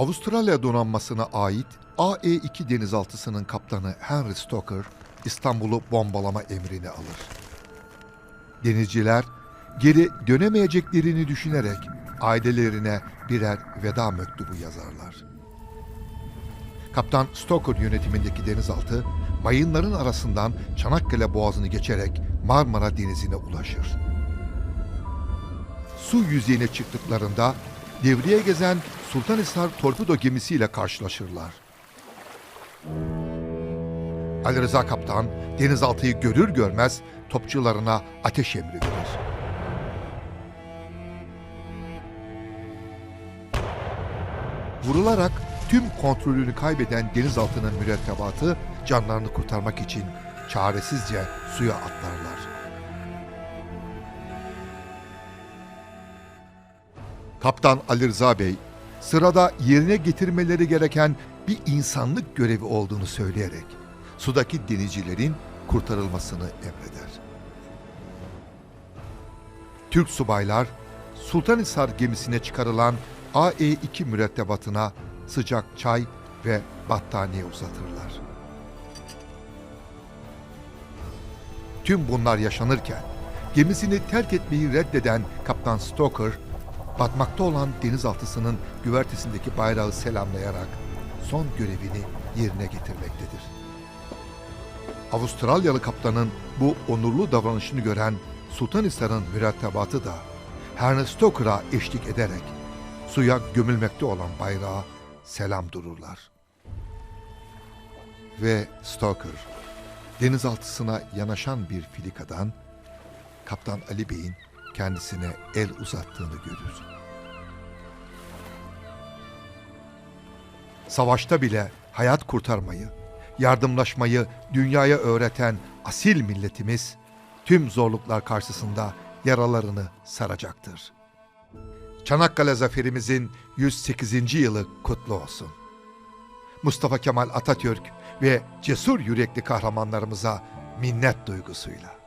Avustralya donanmasına ait AE-2 denizaltısının kaptanı Henry Stoker, İstanbul'u bombalama emrini alır. Denizciler geri dönemeyeceklerini düşünerek ailelerine birer veda mektubu yazarlar. Kaptan Stoker yönetimindeki denizaltı mayınların arasından Çanakkale Boğazı'nı geçerek Marmara Denizi'ne ulaşır. Su yüzeyine çıktıklarında devreye gezen Sultanhisar torpido gemisiyle karşılaşırlar. Ali Rıza Kaptan denizaltıyı görür görmez topçularına ateş emri verir. Vurularak tüm kontrolünü kaybeden denizaltının mürettebatı canlarını kurtarmak için çaresizce suya atlarlar. Kaptan Ali Rıza Bey, sırada yerine getirmeleri gereken bir insanlık görevi olduğunu söyleyerek sudaki denizcilerin kurtarılmasını emreder. Türk subaylar Sultanhisar gemisine çıkarılan AE-2 mürettebatına sıcak çay ve battaniye uzatırlar. Tüm bunlar yaşanırken gemisini terk etmeyi reddeden Kaptan Stoker, batmakta olan denizaltısının güvertesindeki bayrağı selamlayarak son görevini yerine getirmektedir. Avustralyalı kaptanın bu onurlu davranışını gören Sultanhisar'ın mürettebatı da Henry Stoker'a eşlik ederek suya gömülmekte olan bayrağa selam dururlar. Ve Stoker denizaltısına yanaşan bir filikadan Kaptan Ali Bey'in kendisine el uzattığını görür. Savaşta bile hayat kurtarmayı, yardımlaşmayı dünyaya öğreten asil milletimiz tüm zorluklar karşısında yaralarını saracaktır. Çanakkale zaferimizin 108. yılı kutlu olsun. Mustafa Kemal Atatürk ve cesur yürekli kahramanlarımıza minnet duygusuyla.